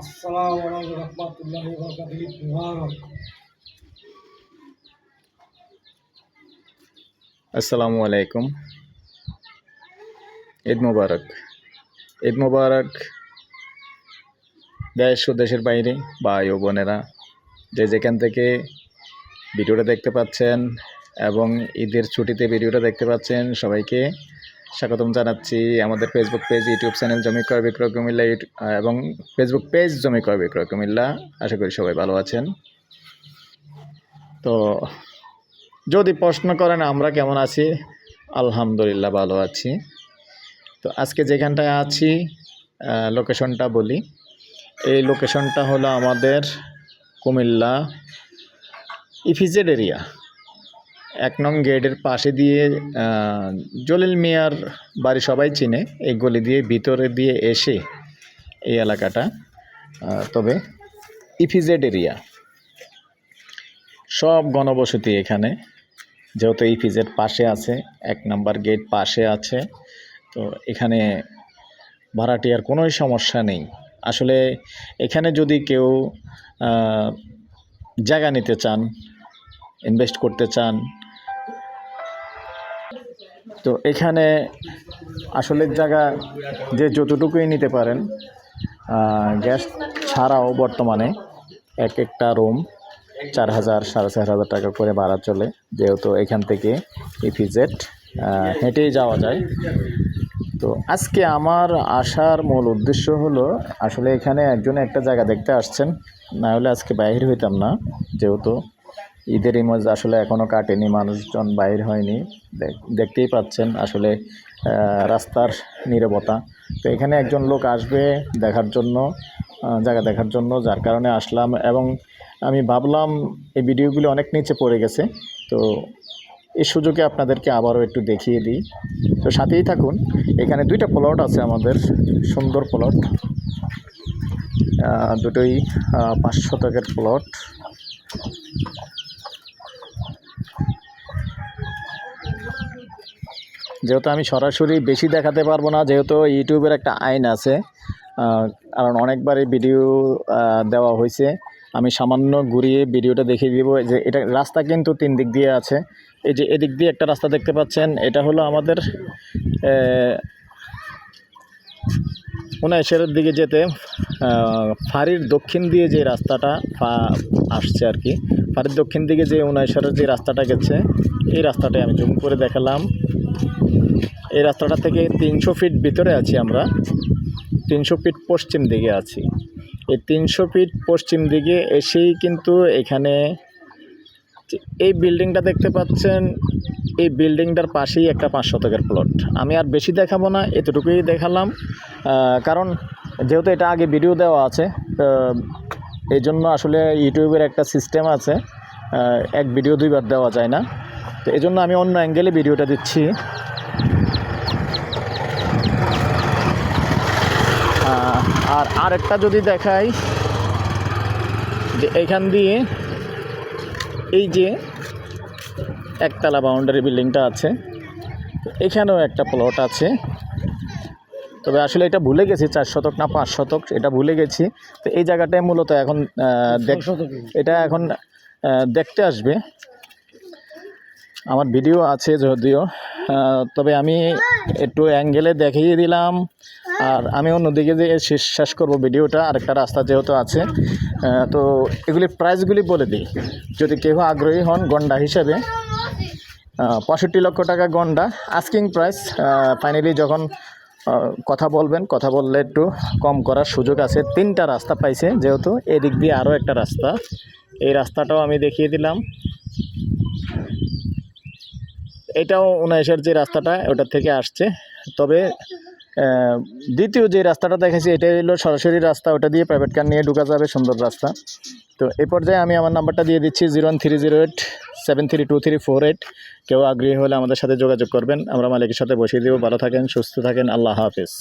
আসসালামু আলাইকুম ওয়া বারাকাতুহু। মুবারক। আসসালামু আলাইকুম। ঈদ মুবারক। ঈদ মুবারক দেশ ও দেশের বাইরে ভাই ও বোনেরা, যে যেখান থেকে ভিডিওটা দেখতে পাচ্ছেন এবং ঈদের ছুটিতে ভিডিওটা দেখতে পাচ্ছেন সবাইকে স্বাগতম জানাচ্ছি আমাদের ফেসবুক পেজ ইউটিউব চ্যানেল জমি ক্রয়, বিক্রয়, কুমিল্লা এবং ফেসবুক পেজ জমি ক্রয়, বিক্রয়, কুমিল্লা। আশা করি সবাই ভালো আছেন। তো, যদি প্রশ্ন করেন, আমরা কেমন আছি? আলহামদুলিল্লাহ ভালো আছি। তো, আজকে যেখানটায় আছি লোকেশনটা বলি। এই লোকেশনটা হলো আমাদের কুমিল্লা ইফিজেড এরিয়া। এক নং গেটের পাশে দিয়ে জলিল মিয়ার বাড়ি সবাই চিনে। এই গলি দিয়ে ভিতরে দিয়ে এসে এই এলাকাটা তবে ইফিজেড এরিয়া। সব গণবসতি এখানে, যেহেতু ইফিজেড পাশে আছে, এক নাম্বার গেট পাশে আছে, তো এখানে ভাড়াটিয়ার কোনোই সমস্যা নেই। আসলে এখানে যদি কেউ জায়গা নিতে চান ইনভেস্ট করতে চান তো এখানে আসলের জায়গা যে যতটুকুই নিতে পারেন গ্যাস ছাড়াও বর্তমানে এক একটা রুম চার হাজার, সাড়ে চার হাজার টাকা করে ভাড়া চলে, যেহেতু এখান থেকে ইফিজেড হেঁটেই যাওয়া যায়। তো আজকে আমার আসার মূল উদ্দেশ্য হলো, আসলে এখানে একজন একটা জায়গা দেখতে আসছেন, না হলে আজকে বাইরে হইতাম না, যেহেতু ঈদের ইমজ আসলে এখনও কাটেনি, মানুষজন বাইর হয়নি। দেখ- দেখতেই পাচ্ছেন আসলে রাস্তার নীরবতা। তো এখানে একজন লোক আসবে দেখার জন্য জায়গা দেখার জন্য, যার কারণে আসলাম এবং আমি ভাবলাম এই ভিডিওগুলি অনেক নিচে পড়ে গেছে। তো এই সুযোগে আপনাদেরকে আবারও একটু দেখিয়ে দিই। তো সাথেই থাকুন, এখানে দুইটা প্লট আছে আমাদের, সুন্দর প্লট দুটোই পাঁচ শতকের প্লট যেহেতু আমি সরাসরি বেশি দেখাতে পারব না, যেহেতু ইউটিউবের একটা আইন আছে কারণ অনেকবারই ভিডিও দেওয়া হয়েছে। আমি সামান্য ঘুরিয়ে ভিডিওটা দেখিয়ে দিব যে এটা রাস্তা কিন্তু তিন দিক দিয়ে আছে। এই যে এদিক দিয়ে একটা রাস্তা দেখতে পাচ্ছেন, এটা হলো আমাদের উনাইশের দিকে যেতে ফাঁড়ির দক্ষিণ দিয়ে যে রাস্তাটা আসছে আর কি, ফাঁড়ির দক্ষিণ দিকে যে উনাইশ্বরের যে রাস্তাটা গেছে, এই রাস্তাটাই আমি জুম করে দেখালাম। এই রাস্তাটা থেকে তিনশো ফিট ভিতরে আছি আমরা। তিনশো ফিট পশ্চিম দিকে আছি। এই তিনশো ফিট পশ্চিম দিকে এসেই কিন্তু এখানে এই বিল্ডিংটা দেখতে পাচ্ছেন, এই বিল্ডিংটার পাশেই একটা পাঁচ শতকের প্লট আমি আর বেশি দেখাবো না, এতটুকুই দেখালাম। কারণ যেহেতু এটা আগে ভিডিও দেওয়া আছে এই জন্য আসলে ইউটিউবের একটা সিস্টেম আছে এক ভিডিও দুইবার দেওয়া যায় না। তো এই জন্য আমি অন্য অ্যাঙ্গেলে ভিডিওটা দিচ্ছি। আর আরেকটা যদি দেখাই যে এখান দিয়ে এই যে একতলা বাউন্ডারি বিল্ডিংটা আছে এখানেও একটা প্লট আছে। তবে আসলে এটা ভুলে গেছি চার শতক না পাঁচ শতক এটা ভুলে গেছি। তো এই জায়গাটায় মূলত এখন এটা এখন দেখতে আসবে। আমার ভিডিও আছে যদিও তবে আমি একটু অ্যাঙ্গেলে দেখিয়ে দিলাম। আর আমি অন্যদিকে যে শেষ শেষ করব ভিডিওটা, আরেকটা রাস্তা যেহেতু আছে তো এগুলির প্রাইসগুলি বলে দিই। যদি কেউ আগ্রহী হন গন্ডা হিসেবে পঁয়ষট্টি লক্ষ টাকা গন্ডা আস্কিং প্রাইস ফাইনালি যখন কথা বলবেন, কথা বললে একটু কম করার সুযোগ আছে। তিনটা রাস্তা পাইছে যেহেতু, এদিক দিয়ে আরও একটা রাস্তা। এই রাস্তাটাও আমি দেখিয়ে দিলাম। এটাও উনাইশের যে রাস্তাটা, ওটার থেকে আসছে। তবে দ্বিতীয় যে রাস্তাটা দেখেছি এটা হলো সরাসরি রাস্তা। ওটা দিয়ে প্রাইভেট কার নিয়ে ঢুকা যাবে, সুন্দর রাস্তা। তো এই পর্যায়ে আমি আমার নাম্বারটা দিয়ে দিচ্ছি zero one three zero eight, seven three two three four eight. কেউ আগ্রহী হলে আমাদের সাথে যোগাযোগ করবেন। আমরা মালিকের সাথে বসিয়ে দেবো। ভালো থাকেন, সুস্থ থাকেন। আল্লাহ হাফিজ।